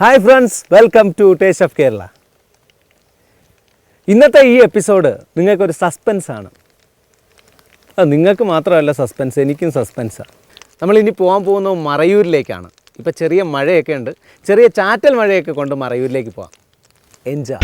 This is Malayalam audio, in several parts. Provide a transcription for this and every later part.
Hi friends welcome to taste of Kerala ഇന്നത്തെ ഈ എപ്പിസോഡ് നിങ്ങൾക്കൊരു ആണ്. നിങ്ങൾക്ക് മാത്രമല്ല സസ്പെൻസ് എനിക്കും സസ്പെൻസാണ് നമ്മളിനി പോകാൻ പോകുന്നത് മറയൂരിലേക്കാണ്. ഇപ്പോൾ ചെറിയ മഴയൊക്കെ ഉണ്ട്. ചെറിയ ചാറ്റൽ മഴയൊക്കെ കൊണ്ട് മറയൂരിലേക്ക് പോകാം എൻജോയ്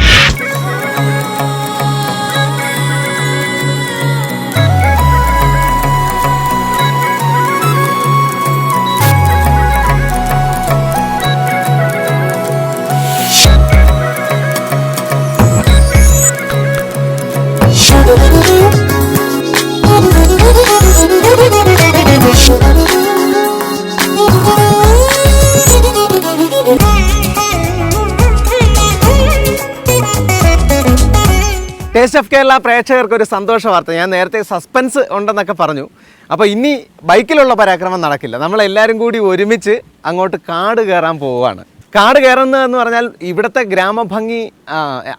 ടേസ്റ്റ് ഓഫ് കേരള പ്രേക്ഷകർക്ക് ഒരു സന്തോഷ വാർത്ത. ഞാൻ നേരത്തെ സസ്പെൻസ് ഉണ്ടെന്നൊക്കെ പറഞ്ഞു. അപ്പോൾ ഇനി ബൈക്കിലുള്ള പരാക്രമം നടക്കില്ല. നമ്മളെല്ലാവരും കൂടി ഒരുമിച്ച് അങ്ങോട്ട് കാട് കയറാൻ പോവുകയാണ്. കാട് കയറുന്നതെന്ന് പറഞ്ഞാൽ ഇവിടുത്തെ ഗ്രാമഭംഗി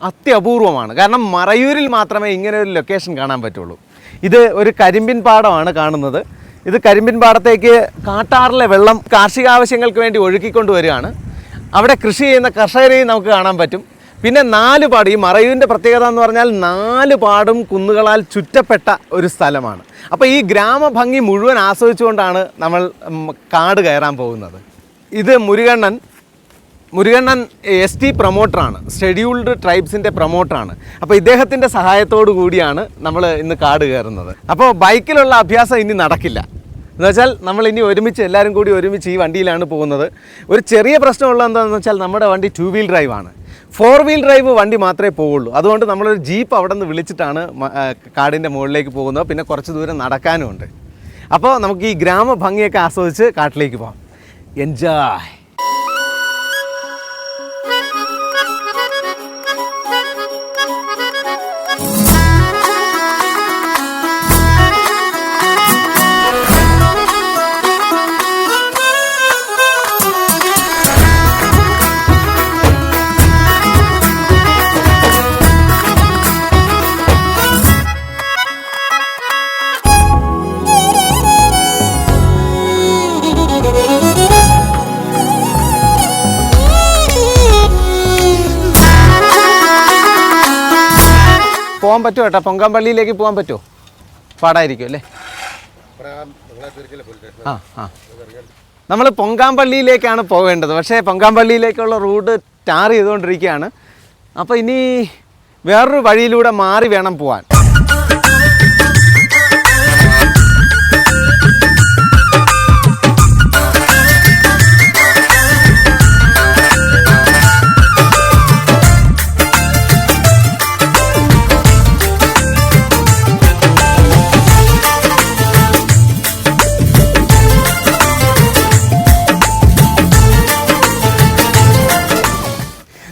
അത്യപൂർവമാണ്. കാരണം മറയൂരിൽ മാത്രമേ ഇങ്ങനെ ഒരു ലൊക്കേഷൻ കാണാൻ പറ്റുള്ളൂ. ഇത് ഒരു കരിമ്പിൻ പാടമാണ് കാണുന്നത്. ഇത് കരിമ്പിൻ പാടത്തേക്ക് കാട്ടാറിലെ വെള്ളം കാർഷിക ആവശ്യങ്ങൾക്ക് വേണ്ടി ഒഴുക്കിക്കൊണ്ടുവരികയാണ്. അവിടെ കൃഷി ചെയ്യുന്ന കർഷകരെയും നമുക്ക് കാണാൻ പറ്റും. പിന്നെ നാല് പാട്. ഈ മറയൂരിന്റെ പ്രത്യേകത എന്ന് പറഞ്ഞാൽ നാല് പാടും കുന്നുകളാൽ ചുറ്റപ്പെട്ട ഒരു സ്ഥലമാണ്. അപ്പോൾ ഈ ഗ്രാമഭംഗി മുഴുവൻ ആസ്വദിച്ചുകൊണ്ടാണ് നമ്മൾ കാട് കയറാൻ പോകുന്നത്. ഇത് മുരുകണ്ണൻ മുരുകണ്ണൻ എസ് ടി പ്രൊമോട്ടറാണ്. ഷെഡ്യൂൾഡ് ട്രൈബ്സിന്റെ പ്രൊമോട്ടറാണ്. അപ്പോൾ ഇദ്ദേഹത്തിന്റെ സഹായത്തോടു കൂടിയാണ് നമ്മൾ ഇന്ന് കാട് കയറുന്നത്. അപ്പോൾ ബൈക്കിലുള്ള അഭ്യാസം ഇനി നടക്കില്ല. എന്ന് വെച്ചാൽ നമ്മൾ ഇനി ഒരുമിച്ച് എല്ലാവരും കൂടി ഒരുമിച്ച് ഈ വണ്ടിയിലാണ് പോകുന്നത്. ഒരു ചെറിയ പ്രശ്നമുള്ളത് എന്താണെന്ന് വെച്ചാൽ നമ്മുടെ വണ്ടി ടു വീൽ ഡ്രൈവ് ആണ്. ഫോർ വീൽ ഡ്രൈവ് വണ്ടി മാത്രമേ പോവുള്ളൂ. അതുകൊണ്ട് നമ്മളൊരു ജീപ്പ് അവിടെ നിന്ന് വിളിച്ചിട്ടാണ് കാടിന്റെ മുകളിലേക്ക് പോകുന്നത്. പിന്നെ കുറച്ച് ദൂരം നടക്കാനുമുണ്ട്. അപ്പോൾ നമുക്ക് ഈ ഗ്രാമഭംഗിയൊക്കെ ആസ്വദിച്ച് കാട്ടിലേക്ക് പോകാം. എൻജോയ് പോകാൻ പറ്റുമോ ഏട്ടാ? പൊങ്കാമ്പള്ളിയിലേക്ക് പോകാൻ പറ്റുമോ? പാടായിരിക്കും അല്ലേ? ആ ആ. നമ്മൾ പൊങ്കാമ്പള്ളിയിലേക്കാണ് പോകേണ്ടത് പക്ഷേ പൊങ്കാമ്പള്ളിയിലേക്കുള്ള റൂട്ട് ടാർ ചെയ്തുകൊണ്ടിരിക്കുകയാണ്. അപ്പോൾ ഇനി വേറൊരു വഴിയിലൂടെ മാറി വേണം പോകാൻ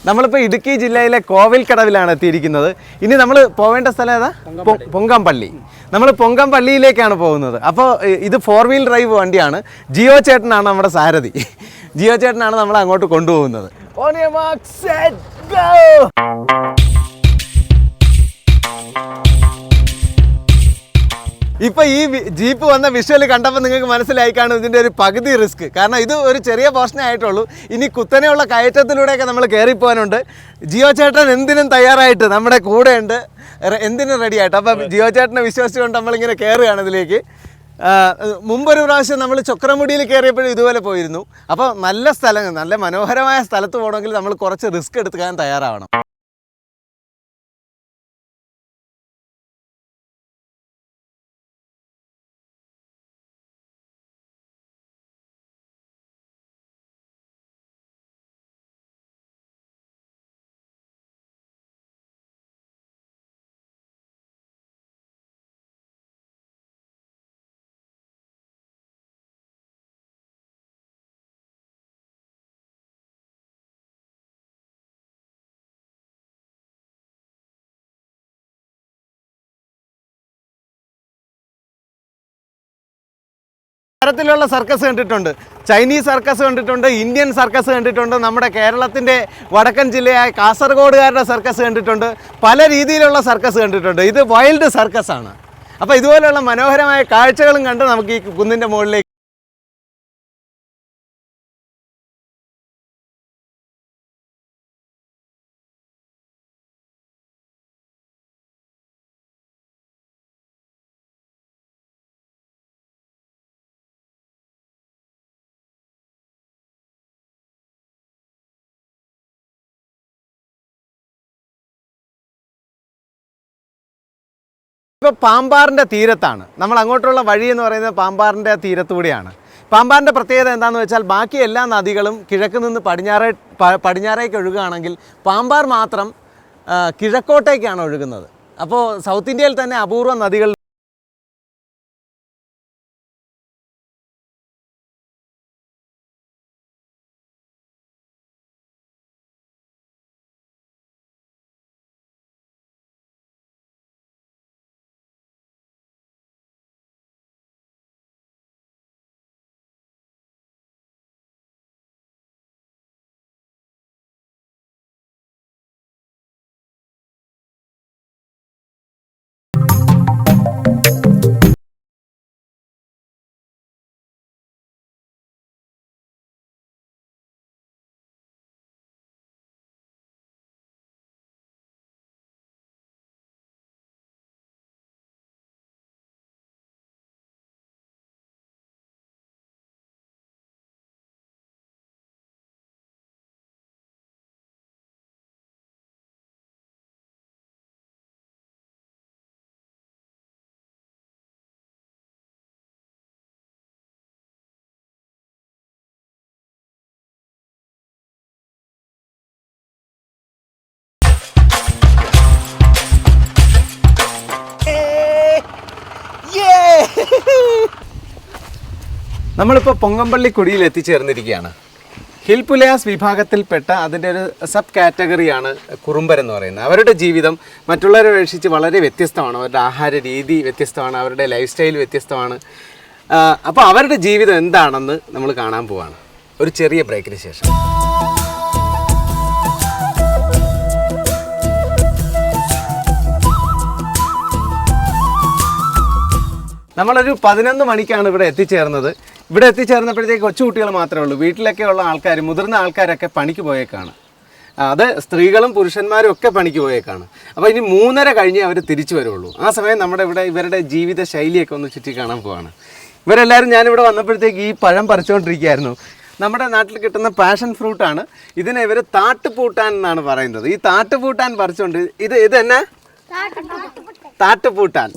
നമ്മളിപ്പോൾ ഇടുക്കി ജില്ലയിലെ കോവിൽക്കടവിലാണ് എത്തിയിരിക്കുന്നത്. ഇനി നമ്മൾ പോവേണ്ട സ്ഥലം ഏതാ? പൊ- നമ്മൾ പൊങ്കാമ്പള്ളിയിലേക്കാണ് പോകുന്നത്. അപ്പോൾ ഇത് ഫോർ വീൽ ഡ്രൈവ് വണ്ടിയാണ്. ജിയോ ചേട്ടനാണ് നമ്മുടെ സാരഥി. ജിയോ ചേട്ടനാണ് നമ്മൾ അങ്ങോട്ട് കൊണ്ടുപോകുന്നത്. Mark, set, go! ഇപ്പൊ ഈ ജീപ്പ് വന്ന വിഷ്വൽ കണ്ടപ്പോൾ നിങ്ങൾക്ക് മനസ്സിലായി കാണും ഇതിന്റെ ഒരു പകുതി റിസ്ക് കാരണം ഇത് ഒരു ചെറിയ പോർഷനേ ആയിട്ടുള്ളൂ. ഇനി കുത്തനെയുള്ള കയറ്റത്തിലൂടെയൊക്കെ നമ്മൾ കയറിപ്പോകാനുണ്ട് ജിയോ ചേട്ടൻ എന്തിനും തയ്യാറായിട്ട് നമ്മുടെ കൂടെ ഉണ്ട് എന്തിനും റെഡി ആയിട്ട്. അപ്പം ജിയോ ചേട്ടനെ വിശ്വസിച്ചുകൊണ്ട് നമ്മളിങ്ങനെ കയറുകയാണ് ഇതിലേക്ക്. മുമ്പൊരു പ്രാവശ്യം നമ്മൾ ചക്രമുടിയിൽ കയറിയപ്പോഴും ഇതുപോലെ പോയിരുന്നു. അപ്പോൾ നല്ല സ്ഥലങ്ങൾ നല്ല മനോഹരമായ സ്ഥലത്ത് പോകണമെങ്കിൽ നമ്മൾ കുറച്ച് റിസ്ക് എടുക്കാൻ തയ്യാറാവണം. തരത്തിലുള്ള സർക്കസ് കണ്ടിട്ടുണ്ട്. ചൈനീസ് സർക്കസ് കണ്ടിട്ടുണ്ട് ഇന്ത്യൻ സർക്കസ് കണ്ടിട്ടുണ്ട് നമ്മുടെ കേരളത്തിന്റെ വടക്കൻ ജില്ലയായ കാസർഗോഡുകാരുടെ സർക്കസ് കണ്ടിട്ടുണ്ട് പല രീതിയിലുള്ള സർക്കസ് കണ്ടിട്ടുണ്ട്. ഇത് വൈൽഡ് സർക്കസ് ആണ്. അപ്പോൾ ഇതുപോലെയുള്ള മനോഹരമായ കാഴ്ചകളും കണ്ട് നമുക്ക് ഈ കുന്നിന്റെ മുകളിലേക്ക് ഇപ്പോൾ പാമ്പാറിന്റെ തീരത്താണ്. നമ്മൾ അങ്ങോട്ടുള്ള വഴി എന്ന് പറയുന്നത് പാമ്പാറിന്റെ തീരത്തൂടെയാണ്. പാമ്പാറിന്റെ പ്രത്യേകത എന്താണെന്ന് വെച്ചാൽ ബാക്കി എല്ലാ നദികളും കിഴക്ക് നിന്ന് പടിഞ്ഞാറേ പടിഞ്ഞാറേക്ക് ഒഴുകുകയാണെങ്കിൽ പാമ്പാർ മാത്രം കിഴക്കോട്ടേക്കാണ് ഒഴുകുന്നത്. അപ്പോൾ സൗത്ത് ഇന്ത്യയിൽ തന്നെ അപൂർവ നദികൾ നമ്മളിപ്പോൾ പൊങ്ങമ്പള്ളി കുടിയിൽ എത്തിച്ചേർന്നിരിക്കുകയാണ്. ഹിൽ പുലയാസ് വിഭാഗത്തിൽപ്പെട്ട അതിന്റെ ഒരു സബ് കാറ്റഗറിയാണ് കുറുമ്പർ എന്ന് പറയുന്നത്. അവരുടെ ജീവിതം മറ്റുള്ളവരെ അപേക്ഷിച്ച് വളരെ വ്യത്യസ്തമാണ്. അവരുടെ ആഹാര രീതി വ്യത്യസ്തമാണ്. അവരുടെ ലൈഫ് സ്റ്റൈൽ വ്യത്യസ്തമാണ്. അപ്പോൾ അവരുടെ ജീവിതം എന്താണെന്ന് നമ്മൾ കാണാൻ പോവാണ്. ഒരു ചെറിയ ബ്രേക്കിന് ശേഷം. നമ്മളൊരു പതിനൊന്ന് മണിക്കാണ് ഇവിടെ എത്തിച്ചേർന്നത്. ഇവിടെ എത്തിച്ചേർന്നപ്പോഴത്തേക്ക് കൊച്ചു കുട്ടികൾ മാത്രമേ ഉള്ളൂ. വീട്ടിലൊക്കെ ഉള്ള ആൾക്കാർ മുതിർന്ന ആൾക്കാരൊക്കെ പണിക്ക് പോയേക്കാണ്. അത് സ്ത്രീകളും പുരുഷന്മാരും ഒക്കെ പണിക്ക് പോയേക്കാണ്. അപ്പോൾ ഇനി മൂന്നര കഴിഞ്ഞേ അവർ തിരിച്ചു വരുള്ളൂ. ആ സമയം നമ്മുടെ ഇവിടെ ഇവരുടെ ജീവിത ശൈലിയൊക്കെ ഒന്ന് ചുറ്റി കാണാൻ പോവാണ്. ഇവരെല്ലാവരും ഞാനിവിടെ വന്നപ്പോഴത്തേക്ക് ഈ പഴം പറിച്ചുകൊണ്ടിരിക്കുകയായിരുന്നു നമ്മുടെ നാട്ടിൽ കിട്ടുന്ന പാഷൻ ഫ്രൂട്ടാണ്. ഇതിനെ ഇവർ താട്ടുപൂട്ടാൻ എന്നാണ് പറയുന്നത്. ഈ താട്ടുപൂട്ടാൻ പറിച്ചുകൊണ്ട് ഇത് ഇത് തന്നെ താട്ടുപൂട്ടാൻ.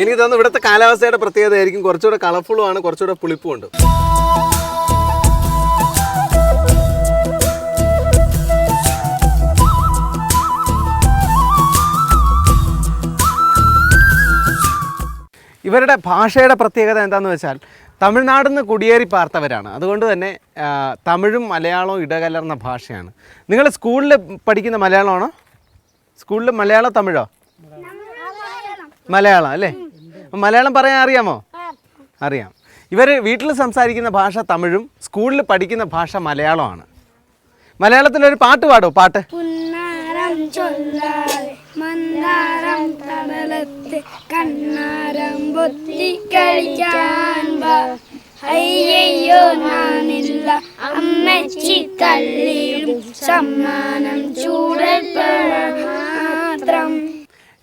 എനിക്ക് തോന്നുന്നു ഇവിടുത്തെ കാലാവസ്ഥയുടെ പ്രത്യേകത ആയിരിക്കും. കുറച്ചുകൂടെ കളർഫുള്ളും ആണ് കുറച്ചുകൂടെ പുളിപ്പും ഉണ്ട്. ഇവരുടെ ഭാഷയുടെ പ്രത്യേകത എന്താണെന്ന് വെച്ചാൽ തമിഴ്നാട് നിന്ന് കുടിയേറി പാർത്തവരാണ്. അതുകൊണ്ട് തന്നെ തമിഴും മലയാളവും ഇടകലർന്ന ഭാഷയാണ്. നിങ്ങൾ സ്കൂളിൽ പഠിക്കുന്ന മലയാളമാണോ? സ്കൂളിൽ മലയാളം തമിഴോ? മലയാളം അല്ലേ? മലയാളം പറയാൻ അറിയാമോ? അറിയാം. ഇവർ വീട്ടിൽ സംസാരിക്കുന്ന ഭാഷ തമിഴും സ്കൂളിൽ പഠിക്കുന്ന ഭാഷ മലയാളമാണ്. മലയാളത്തിലൊരു പാട്ട് പാടോ പാട്ട്. മന്ദാരം തടലത്ത് കണ്ണാരം പൊത്തി അമ്മച്ചി തള്ളിയും സമ്മാനം ചൂടൽ മാത്രം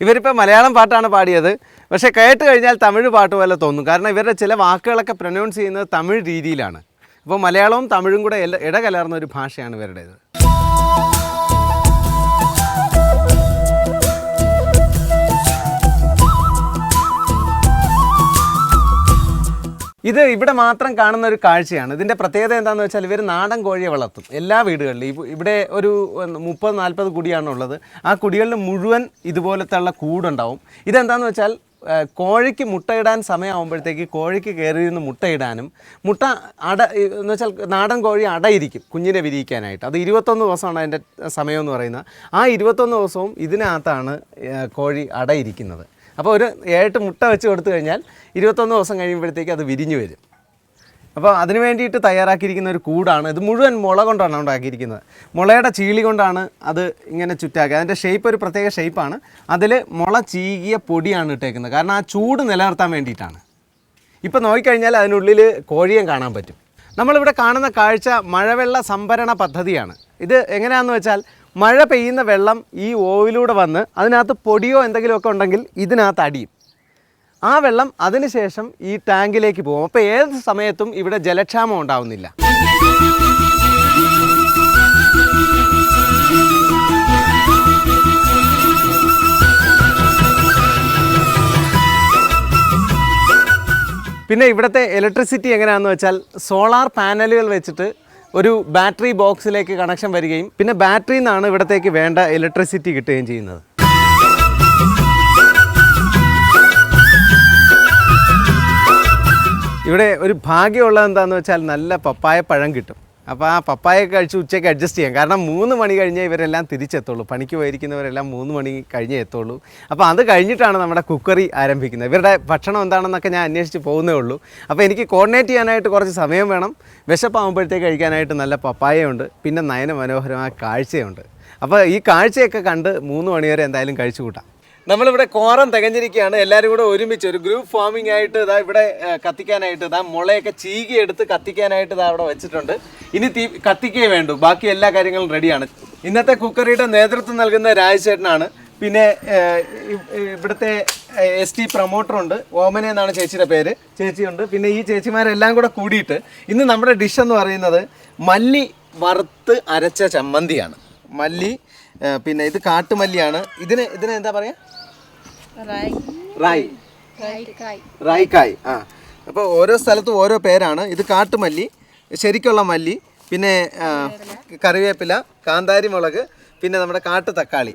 ഇവരിപ്പോൾ മലയാളം പാട്ടാണ് പാടിയത്. പക്ഷേ കേട്ട് കഴിഞ്ഞാൽ തമിഴ് പാട്ട് പോലെ തോന്നും. കാരണം ഇവരുടെ ചില വാക്കുകളൊക്കെ പ്രൊനൗൺസ് ചെയ്യുന്നത് തമിഴ് രീതിയിലാണ്. അപ്പോൾ മലയാളവും തമിഴും കൂടെ ഇടകലർന്ന ഒരു ഭാഷയാണ് ഇവരുടേത്. ഇത് ഇവിടെ മാത്രം കാണുന്ന ഒരു കാഴ്ചയാണ്. ഇതിന്റെ പ്രത്യേകത എന്താണെന്ന് വെച്ചാൽ ഇവർ നാടൻ കോഴിയെ വളർത്തും. എല്ലാ വീടുകളിലും. ഇവിടെ ഒരു മുപ്പത് നാൽപ്പത് കുടിയാണുള്ളത് ആ കുടികളിൽ മുഴുവൻ ഇതുപോലത്തെ ഉള്ള കൂടുണ്ടാവും. ഇതെന്താണെന്ന് വെച്ചാൽ കോഴിക്ക് മുട്ടയിടാൻ സമയമാകുമ്പോഴത്തേക്ക് കോഴിക്ക് കയറിയിരുന്ന് മുട്ടയിടാനും മുട്ട അട എന്ന് വെച്ചാൽ നാടൻ കോഴി അടയിരിക്കും കുഞ്ഞിനെ വിരിയിക്കാനായിട്ട്. അത് ഇരുപത്തൊന്ന് ദിവസമാണ് അതിന്റെ സമയം എന്ന് പറയുന്നത്. ആ ഇരുപത്തൊന്ന് ദിവസവും ഇതിനകത്താണ് കോഴി അടയിരിക്കുന്നത്. അപ്പോൾ ഒരു ഏട്ട് മുട്ട വെച്ച് കൊടുത്തു കഴിഞ്ഞാൽ ഇരുപത്തൊന്ന് ദിവസം കഴിയുമ്പോഴത്തേക്ക് അത് വിരിഞ്ഞു വരും. അപ്പോൾ അതിന് വേണ്ടിയിട്ട് തയ്യാറാക്കിയിരിക്കുന്ന ഒരു കൂടാണ്. ഇത് മുഴുവൻ മുള കൊണ്ടാണ് ഉണ്ടാക്കിയിരിക്കുന്നത്. മുളയുടെ ചീളി കൊണ്ടാണ് അത് ഇങ്ങനെ ചുറ്റാക്കുക അതിന്റെ ഷേപ്പ് ഒരു പ്രത്യേക ഷേപ്പാണ് അതിൽ മുള ചീകിയ പൊടിയാണ് ഇട്ടേക്കുന്നത്. കാരണം ആ ചൂട് നിലനിർത്താൻ വേണ്ടിയിട്ടാണ്. ഇപ്പോൾ നോക്കിക്കഴിഞ്ഞാൽ അതിനുള്ളിൽ കോഴിയും കാണാൻ പറ്റും. നമ്മളിവിടെ കാണുന്ന കാഴ്ച മഴവെള്ള സംഭരണ പദ്ധതിയാണ്. ഇത് എങ്ങനെയാണെന്ന് വെച്ചാൽ മഴ പെയ്യുന്ന വെള്ളം ഈ ഓവിലൂടെ വന്ന് അതിനകത്ത് പൊടിയോ എന്തെങ്കിലുമൊക്കെ ഉണ്ടെങ്കിൽ ഇതിനകത്ത് അടിയും. ആ വെള്ളം അതിനുശേഷം ഈ ടാങ്കിലേക്ക് പോകും. അപ്പോൾ ഏത് സമയത്തും ഇവിടെ ജലക്ഷാമം ഉണ്ടാവുന്നില്ല. പിന്നെ ഇവിടുത്തെ ഇലക്ട്രിസിറ്റി എങ്ങനെയാണെന്ന് വെച്ചാൽ സോളാർ പാനലുകൾ വെച്ചിട്ട് ഒരു ബാറ്ററി ബോക്സിലേക്ക് കണക്ഷൻ വരികയും പിന്നെ ബാറ്ററിയിൽ നിന്നാണ് ഇവിടത്തേക്ക് വേണ്ട ഇലക്ട്രിസിറ്റി കിട്ടുകയും ചെയ്യുന്നത്. ഇവിടെ ഒരു ഭാഗ്യമുള്ളത് എന്താണെന്ന് വെച്ചാൽ നല്ല പപ്പായ പഴം കിട്ടും. അപ്പോൾ ആ പപ്പായ കഴിച്ച് ഉച്ചയ്ക്ക് അഡ്ജസ്റ്റ് ചെയ്യാം. കാരണം മൂന്ന് മണി കഴിഞ്ഞേ ഇവരെല്ലാം തിരിച്ചെത്തുള്ളൂ. പണിക്ക് പോയിരിക്കുന്നവരെല്ലാം മൂന്ന് മണി കഴിഞ്ഞേ എത്തുള്ളൂ. അപ്പോൾ അത് കഴിഞ്ഞിട്ടാണ് നമ്മുടെ കുക്കറി ആരംഭിക്കുന്നത്. ഇവരുടെ ഭക്ഷണം എന്താണെന്നൊക്കെ ഞാൻ അന്വേഷിച്ച് പോകുന്നേ ഉള്ളൂ. അപ്പോൾ എനിക്ക് കോർഡിനേറ്റ് ചെയ്യാനായിട്ട് കുറച്ച് സമയം വേണം. വിശപ്പാകുമ്പോഴത്തേക്ക് കഴിക്കാനായിട്ട് നല്ല പപ്പായയുണ്ട്. പിന്നെ നയന മനോഹരമായ കാഴ്ചയുണ്ട്. അപ്പോൾ ഈ കാഴ്ചയൊക്കെ കണ്ട് മൂന്ന് മണിവരെ എന്തായാലും കഴിച്ചു കൂട്ടാം നമ്മളിവിടെ കോറം തികഞ്ഞിരിക്കുകയാണ്. എല്ലാവരും കൂടെ ഒരുമിച്ച് ഒരു ഗ്രൂപ്പ് ഫാമിംഗ് ആയിട്ട് ഇതാ ഇവിടെ കത്തിക്കാനായിട്ട് ഇതാ മുളയൊക്കെ ചീകി എടുത്ത് കത്തിക്കാനായിട്ട് ഇതാ അവിടെ വെച്ചിട്ടുണ്ട്. ഇനി തീ കത്തിക്കേ വേണ്ടു. ബാക്കി എല്ലാ കാര്യങ്ങളും റെഡിയാണ് ഇന്നത്തെ കുക്കറിയുടെ നേതൃത്വം നൽകുന്ന രാജചേട്ടനാണ് പിന്നെ ഇവിടുത്തെ എസ് ടി പ്രൊമോട്ടറുണ്ട് ഓമന എന്നാണ് ചേച്ചിയുടെ പേര്. ചേച്ചിയുണ്ട്. പിന്നെ ഈ ചേച്ചിമാരെല്ലാം കൂടെ കൂടിയിട്ട് ഇന്ന് നമ്മുടെ ഡിഷ് എന്ന് പറയുന്നത് മല്ലി വറുത്ത് അരച്ച ചമ്മന്തിയാണ്. മല്ലി പിന്നെ ഇത് കാട്ടുമല്ലിയാണ്. ഇതിന് ഇതിന് എന്താ പറയാ? റായ്. റായിക്കായ്. ആ. അപ്പോൾ ഓരോ സ്ഥലത്തും ഓരോ പേരാണ്. ഇത് കാട്ടുമല്ലി ശരിക്കുള്ള മല്ലി പിന്നെ കറിവേപ്പില കാന്താരി മുളക് പിന്നെ നമ്മുടെ കാട്ടു തക്കാളി.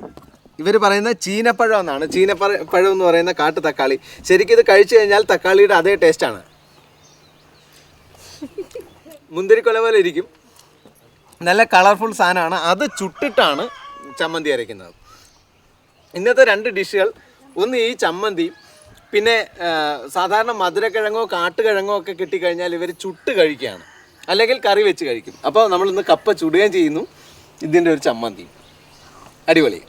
ഇവർ പറയുന്ന ചീനപ്പഴം എന്നാണ്. ചീനപ്പഴ പഴം എന്ന് പറയുന്ന കാട്ടു തക്കാളി. ശരിക്കും ഇത് കഴിച്ചു കഴിഞ്ഞാൽ തക്കാളിയുടെ അതേ ടേസ്റ്റാണ് മുന്തിരിക്കൊല പോലെ ഇരിക്കും. നല്ല കളർഫുൾ സാധനമാണ്. അത് ചുട്ടിട്ടാണ് ചമ്മന്തി അരയ്ക്കുന്നത്. ഇന്നത്തെ രണ്ട് ഡിഷുകൾ ഒന്ന് ഈ ചമ്മന്തി പിന്നെ സാധാരണ മധുരക്കിഴങ്ങോ കാട്ടുകിഴങ്ങോ ഒക്കെ കിട്ടിക്കഴിഞ്ഞാൽ ഇവർ ചുട്ട് കഴിക്കുകയാണ്. അല്ലെങ്കിൽ കറി വെച്ച് കഴിക്കും. അപ്പോൾ നമ്മളിന്ന് കപ്പ ചുടുകയും ചെയ്യുന്നു. ഇതിന്റെ ഒരു ചമ്മന്തി. അടിപൊളി.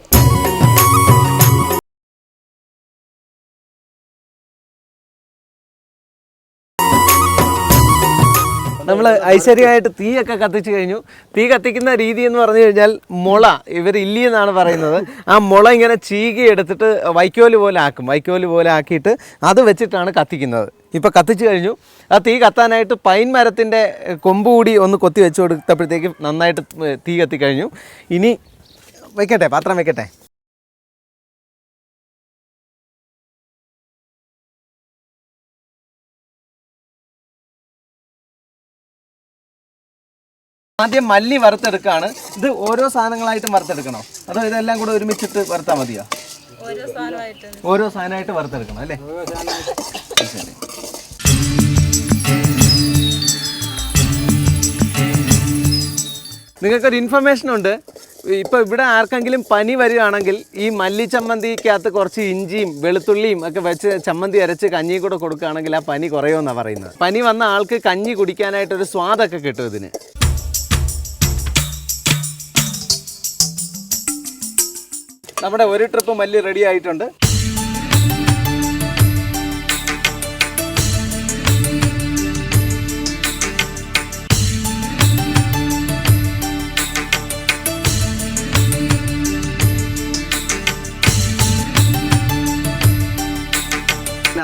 നമ്മൾ ഐശ്വര്യമായിട്ട് തീയൊക്കെ കത്തിച്ചു കഴിഞ്ഞു. തീ കത്തിക്കുന്ന രീതി എന്ന് പറഞ്ഞു കഴിഞ്ഞാൽ മുള. ഇവർ ഇല്ലി എന്നാണ് പറയുന്നത്. ആ മുള ഇങ്ങനെ ചീകി എടുത്തിട്ട് വൈക്കോൽ പോലെ ആക്കും. വൈക്കോൽ പോലെ ആക്കിയിട്ട് അത് വെച്ചിട്ടാണ് കത്തിക്കുന്നത്. ഇപ്പോൾ കത്തിച്ചു കഴിഞ്ഞു. ആ തീ കത്താനായിട്ട് പൈൻ മരത്തിന്റെ കൊമ്പ് കൂടി ഒന്ന് കൊത്തി വെച്ച് കൊടുത്തപ്പോഴത്തേക്ക് നന്നായിട്ട് തീ കത്തിക്കഴിഞ്ഞു ഇനി വെക്കട്ടെ? പാത്രം വെക്കട്ടെ? ആദ്യം മല്ലി വറുത്തെടുക്കാണ്. ഇത് ഓരോ സാധനങ്ങളായിട്ടും വറുത്തെടുക്കണോ? അതോ ഇതെല്ലാം കൂടെ ഒരുമിച്ചിട്ട് വറുത്താൽ മതിയോ? ഓരോ സാധനമായിട്ട്. വറുത്തെടുക്കണം അല്ലേ? ശരി. നിങ്ങൾക്കൊരു ഇൻഫർമേഷൻ ഉണ്ട്. ഇപ്പോൾ ഇവിടെ ആർക്കെങ്കിലും പനി വരികയാണെങ്കിൽ ഈ മല്ലി ചമ്മന്തിക്കകത്ത് കുറച്ച് ഇഞ്ചിയും വെളുത്തുള്ളിയും ഒക്കെ വെച്ച് ചമ്മന്തി അരച്ച് കഞ്ഞിയും കൂടെ കൊടുക്കുകയാണെങ്കിൽ ആ പനി കുറയുമെന്നാണ് പറയുന്നത്. പനി വന്ന ആൾക്ക് കഞ്ഞി കുടിക്കാനായിട്ടൊരു സ്വാദൊക്കെ കിട്ടും ഇതിന്. നമ്മുടെ ഒരു ട്രിപ്പ് മല്ലി റെഡി ആയിട്ടുണ്ട്.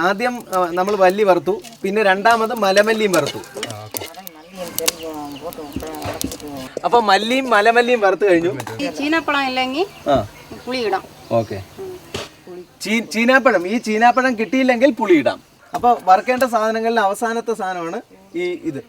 ആദ്യം നമ്മൾ വല്ലി വറുത്തു. പിന്നെ രണ്ടാമത് മലമല്ലിയും വറുത്തു. അപ്പൊ മല്ലിയും മലമല്ലിയും വറുത്തു കഴിഞ്ഞു. ചീനപ്പഴം ഇല്ലെങ്കിൽ ആ പുളി ഇടാം ഓക്കെ ചീനാപ്പഴം. ഈ ചീനാപ്പഴം കിട്ടിയില്ലെങ്കിൽ പുളിയിടാം. ഇടാം അപ്പൊ വറുക്കേണ്ട സാധനങ്ങളിൽ അവസാനത്തെ സാധനമാണ് ഈ ഇത്.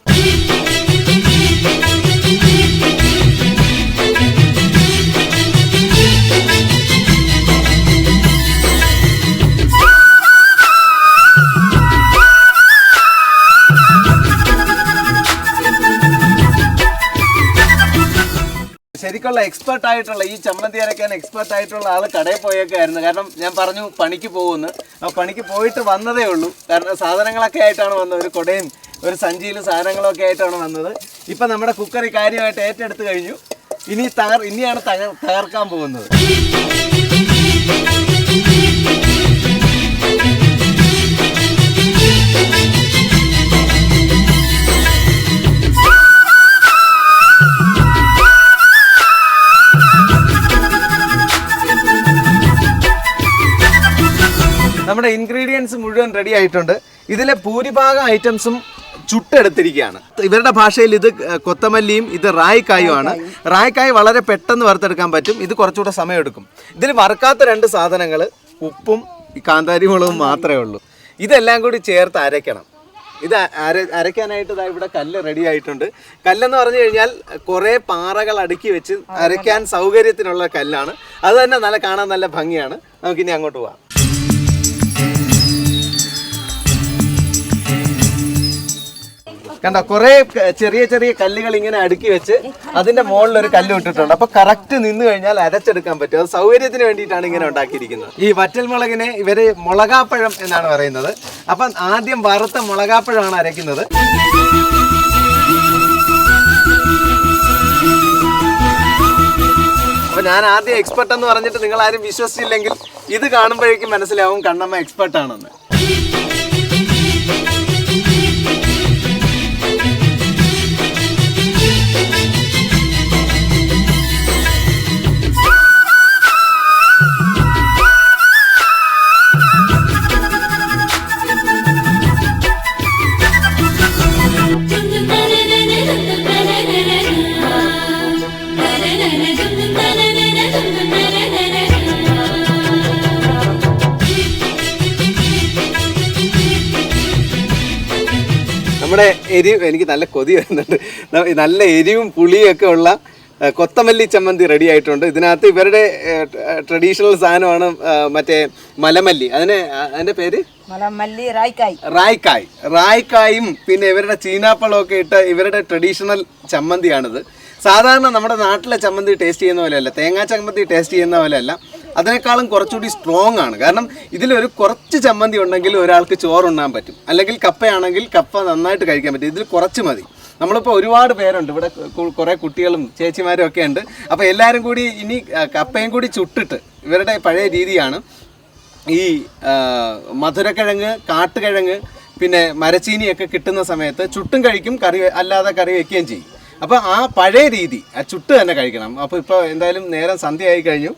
ശരിക്കുള്ള എക്സ്പെർട്ട് ആയിട്ടുള്ള ഈ ചമ്മന്തി അരയ്ക്കാൻ എക്സ്പെർട്ട് ആയിട്ടുള്ള ആൾ കടയിൽ പോയേക്കായിരുന്നു കാരണം ഞാൻ പറഞ്ഞു പണിക്ക് പോകുമെന്ന് ആ പണിക്ക് പോയിട്ട് വന്നതേ ഉള്ളൂ. കാരണം സാധനങ്ങളൊക്കെ ആയിട്ടാണ് വന്നത്. ഒരു കുടയും ഒരു സഞ്ചിയിൽ സാധനങ്ങളൊക്കെ ആയിട്ടാണ് വന്നത്. ഇപ്പം നമ്മുടെ കുക്കറി കാര്യമായിട്ട് ഏറ്റെടുത്ത് കഴിഞ്ഞു. ഇനി തകർ ഇനിയാണ് തകർ തകർക്കാൻ പോകുന്നത്. നമ്മുടെ ഇൻഗ്രീഡിയൻസ് മുഴുവൻ റെഡി ആയിട്ടുണ്ട്. ഇതിലെ ഭൂരിഭാഗം ഐറ്റംസും ചുട്ടെടുത്തിരിക്കുകയാണ്. ഇവരുടെ ഭാഷയിൽ ഇത് കൊത്തമല്ലിയും ഇത് റായിക്കായുമാണ്. റായിക്കായ്. വളരെ പെട്ടെന്ന് വറുത്തെടുക്കാൻ പറ്റും. ഇത് കുറച്ചുകൂടെ സമയമെടുക്കും. ഇതിൽ വറുക്കാത്ത രണ്ട് സാധനങ്ങൾ ഉപ്പും കാന്താരി മുളകും മാത്രമേ ഉള്ളൂ. ഇതെല്ലാം കൂടി ചേർത്ത് അരയ്ക്കണം. ഇത് അര അരയ്ക്കാനായിട്ട് ഇതാ ഇവിടെ കല്ല് റെഡി ആയിട്ടുണ്ട്. കല്ലെന്ന് പറഞ്ഞു കഴിഞ്ഞാൽ കുറേ പാറകൾ അടുക്കി വെച്ച് അരയ്ക്കാൻ സൗകര്യത്തിനുള്ള കല്ലാണ്. അത് തന്നെ നല്ല കാണാൻ നല്ല ഭംഗിയാണ്. നമുക്കിനി അങ്ങോട്ട് പോവാം. കണ്ടോ കുറെ ചെറിയ ചെറിയ കല്ലുകൾ ഇങ്ങനെ അടുക്കി വെച്ച് അതിന്റെ മുകളിൽ ഒരു കല്ല് ഇട്ടിട്ടുണ്ട്. അപ്പൊ കറക്റ്റ് നിന്ന് കഴിഞ്ഞാൽ അരച്ചെടുക്കാൻ പറ്റും. അത് സൗകര്യത്തിന് വേണ്ടിയിട്ടാണ് ഇങ്ങനെ ഉണ്ടാക്കിയിരിക്കുന്നത്. ഈ വറ്റൽ മുളകിനെ ഇവർ മുളകാപ്പഴം എന്നാണ് പറയുന്നത്. അപ്പം ആദ്യം വറുത്ത മുളകാപ്പഴമാണ് അരയ്ക്കുന്നത്. ഞാൻ ആദ്യം എക്സ്പെർട്ട് എന്ന് പറഞ്ഞിട്ട് നിങ്ങൾ ആരും വിശ്വസിച്ചില്ലെങ്കിൽ ഇത് കാണുമ്പോഴേക്കും മനസ്സിലാവും കണ്ണമ്മ എക്സ്പെർട്ട് ആണെന്ന്. നമ്മുടെ എരിവ് എനിക്ക് നല്ല കൊതി വരുന്നുണ്ട്. നല്ല എരിവും പുളിയും ഒക്കെ ഉള്ള കൊത്തമല്ലി ചമ്മന്തി റെഡി ആയിട്ടുണ്ട്. ഇതിനകത്ത് ഇവരുടെ ട്രഡീഷണൽ സാധനമാണ് മറ്റേ മലമല്ലി. അതിന് അതിന്റെ പേര്? മലമല്ലി റായ്ക്കായ്. റായ്ക്കായ്. റായ്ക്കായും പിന്നെ ഇവരുടെ ചീനാപ്പഴം ഒക്കെ ഇട്ട ഇവരുടെ ട്രഡീഷണൽ ചമ്മന്തിയാണിത്. സാധാരണ നമ്മുടെ നാട്ടിലെ ചമ്മന്തി ടേസ്റ്റ് ചെയ്യുന്ന പോലെയല്ല. തേങ്ങാ ചമ്മന്തി ടേസ്റ്റ് ചെയ്യുന്ന പോലെയല്ല. അതിനേക്കാളും കുറച്ചുകൂടി സ്ട്രോങ് ആണ്. കാരണം ഇതിലൊരു കുറച്ച് ചമ്മന്തി ഉണ്ടെങ്കിൽ ഒരാൾക്ക് ചോറുണ്ണാൻ പറ്റും. അല്ലെങ്കിൽ കപ്പയാണെങ്കിൽ കപ്പ നന്നായിട്ട് കഴിക്കാൻ പറ്റും. ഇതിൽ കുറച്ച് മതി. നമ്മളിപ്പോൾ ഒരുപാട് പേരുണ്ട്. ഇവിടെ കുറേ കുട്ടികളും ചേച്ചിമാരും ഒക്കെ ഉണ്ട്. അപ്പോൾ എല്ലാവരും കൂടി ഇനി കപ്പയും കൂടി ചുട്ടിട്ട് ഇവരുടെ പഴയ രീതിയാണ്. ഈ മധുരക്കിഴങ്ങ് കാട്ടുകിഴങ്ങ് പിന്നെ മരച്ചീനിയൊക്കെ കിട്ടുന്ന സമയത്ത് ചുട്ടും കഴിക്കും കറി അല്ലാതെ കറി വയ്ക്കുകയും ചെയ്യും. അപ്പോൾ ആ പഴയ രീതി ആ ചുട്ട് തന്നെ കഴിക്കണം. അപ്പോൾ ഇപ്പോൾ എന്തായാലും നേരം സന്ധ്യയായി കഴിഞ്ഞു.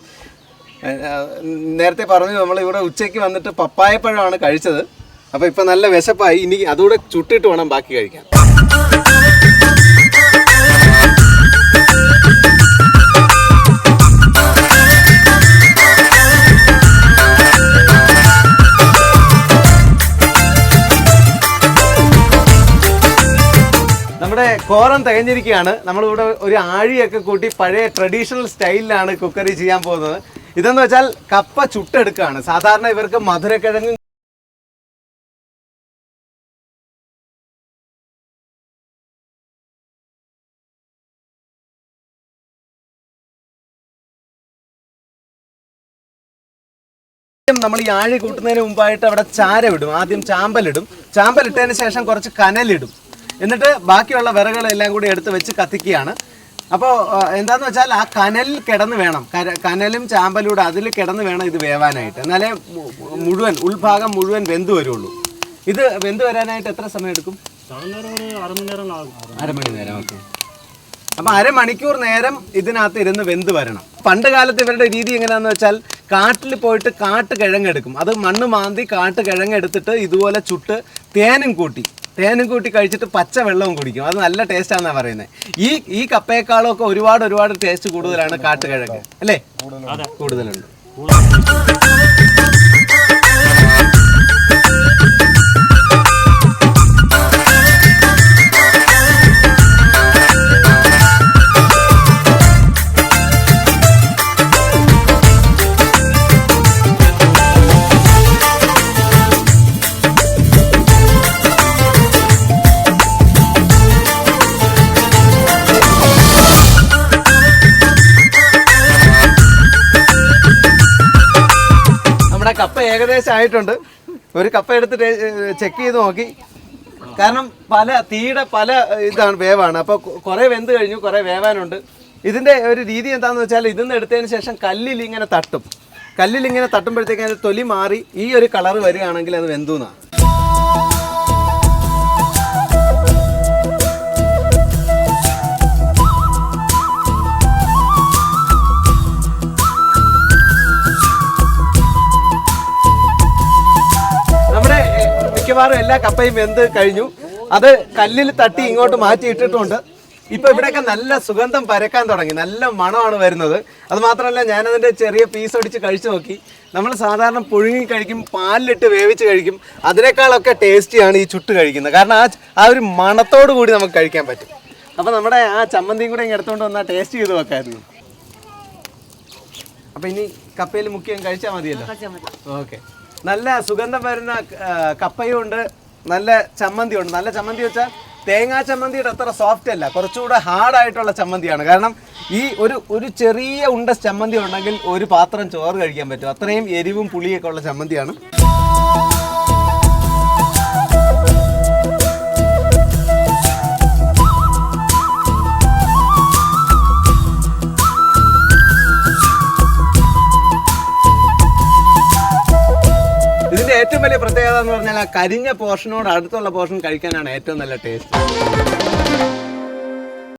നേരത്തെ പറഞ്ഞു നമ്മൾ ഇവിടെ ഉച്ചയ്ക്ക് വന്നിട്ട് പപ്പായപ്പഴമാണ് കഴിച്ചത്. അപ്പോൾ ഇപ്പോൾ നല്ല വിശപ്പായി. ഇനി അതുകൂടെ ചുട്ടിട്ട് വേണം ബാക്കി കഴിക്കാൻ. നമ്മുടെ കോറം തികഞ്ഞിരിക്കുകയാണ്. നമ്മളിവിടെ ഒരു ആഴിയൊക്കെ കൂട്ടി പഴയ ട്രഡീഷണൽ സ്റ്റൈലിലാണ് കുക്കറി ചെയ്യാൻ പോകുന്നത്. ഇതെന്ന് വെച്ചാൽ കപ്പ ചുട്ടെടുക്കുകയാണ് സാധാരണ ഇവർക്ക് മധുരക്കിഴങ്ങും നമ്മൾ ഈ ആഴി കൂട്ടുന്നതിന് മുമ്പായിട്ട് അവിടെ ചാരമിടും ആദ്യം ചാമ്പലിടും. ചാമ്പലിട്ടതിന് ശേഷം കുറച്ച് കനലിടും. എന്നിട്ട് ബാക്കിയുള്ള വിറകുകളെല്ലാം കൂടി എടുത്ത് വെച്ച് കത്തിക്കുകയാണ്. അപ്പോൾ എന്താന്ന് വെച്ചാൽ ആ കനലിൽ കിടന്ന് വേണം. കനലും ചാമ്പലൂടെ അതിൽ കിടന്ന് വേണം ഇത് വേവാനായിട്ട്. എന്നാലേ മുഴുവൻ ഉൾഭാഗം മുഴുവൻ വെന്ത് വരുള്ളൂ. ഇത് വെന്ത് വരാനായിട്ട് എത്ര സമയം എടുക്കും? അരമണി നേരം ഓക്കെ. അപ്പം അരമണിക്കൂർ നേരം ഇതിനകത്ത് ഇരുന്ന് വെന്ത് വരണം. പണ്ട് കാലത്ത് ഇവരുടെ രീതി എങ്ങനെയാണെന്ന് വെച്ചാൽ കാട്ടിൽ പോയിട്ട് കാട്ട് കിഴങ്ങെടുക്കും അത് മണ്ണ് മാന്തി കാട്ട് കിഴങ്ങെടുത്തിട്ട് ഇതുപോലെ ചുട്ട് തേനും കൂട്ടി. തേനും കൂട്ടി കഴിച്ചിട്ട് പച്ച വെള്ളവും കുടിക്കും. അത് നല്ല ടേസ്റ്റാണെന്നാണ് പറയുന്നത് ഈ ഈ കപ്പയേക്കാളും ഒക്കെ ഒരുപാട് ഒരുപാട് ടേസ്റ്റ് കൂടുതലാണ് കാട്ടുകിഴങ്ങ് അല്ലേ? കൂടുതലുണ്ട്. ഏകദേശം ആയിട്ടുണ്ട് ഒരു കപ്പ എടുത്ത് ചെക്ക് ചെയ്ത് നോക്കി. കാരണം പല തീയുടെ പല ഇതാണ് വേവാണ്. അപ്പോൾ കുറേ വെന്ത് കഴിഞ്ഞു കുറേ വേവാനുണ്ട്. ഇതിന്റെ ഒരു രീതി എന്താണെന്ന് വെച്ചാൽ ഇതിൽ നിന്ന് എടുത്തതിന് ശേഷം കല്ലിൽ ഇങ്ങനെ തട്ടും. കല്ലിൽ ഇങ്ങനെ തട്ടുമ്പോഴത്തേക്ക് അതിന്റെ തൊലി മാറി ഈ ഒരു കളർ വരികയാണെങ്കിൽ അത് വെന്തു എന്നാണ് മിക്കവാറും എല്ലാ കപ്പയും വെന്ത് കഴിഞ്ഞു. അത് കല്ലിൽ തട്ടി ഇങ്ങോട്ട് മാറ്റി ഇട്ടിട്ടുണ്ട്. ഇപ്പൊ ഇവിടെയൊക്കെ നല്ല സുഗന്ധം പരക്കാൻ തുടങ്ങി. നല്ല മണമാണ് വരുന്നത്. അത് മാത്രമല്ല ഞാനതിന്റെ ചെറിയ പീസ് ഒടിച്ച് കഴിച്ചു നോക്കി. നമ്മൾ സാധാരണ പുഴുങ്ങി കഴിക്കും പാലിലിട്ട് വേവിച്ച് കഴിക്കും. അതിനേക്കാളൊക്കെ ടേസ്റ്റിയാണ് ഈ ചുട്ട് കഴിക്കുന്നത്. കാരണം ആ ആ ഒരു മണത്തോടു കൂടി നമുക്ക് കഴിക്കാൻ പറ്റും. അപ്പൊ നമ്മുടെ ആ ചമ്മന്തിയും കൂടെ എടുത്തുകൊണ്ട് വന്നാൽ ടേസ്റ്റ് ചെയ്ത് വെക്കായിരുന്നു അപ്പൊ ഇനി കപ്പയിൽ മുക്കിയും കഴിച്ചാൽ മതിയല്ലോ? ഓക്കെ നല്ല സുഗന്ധം വരുന്ന കപ്പയും ഉണ്ട്. നല്ല ചമ്മന്തി ഉണ്ട് നല്ല ചമ്മന്തി വെച്ചാൽ തേങ്ങാ ചമ്മന്തിയുടെ അത്ര സോഫ്റ്റ് അല്ല. കുറച്ചുകൂടെ ഹാർഡായിട്ടുള്ള ചമ്മന്തിയാണ്. കാരണം ഈ ഒരു ഒരു ചെറിയ ഉണ്ട ചമ്മന്തി ഉണ്ടെങ്കിൽ ഒരു പാത്രം ചോറ് കഴിക്കാൻ പറ്റും. അത്രയും എരിവും പുളിയൊക്കെ ഉള്ള ചമ്മന്തിയാണ്. ഏറ്റവും വലിയ പ്രത്യേകത എന്ന് പറഞ്ഞാൽ ആ കരിഞ്ഞ പോർഷനോട് അടുത്തുള്ള പോർഷൻ കഴിക്കാനാണ് ഏറ്റവും നല്ല ടേസ്റ്റ്.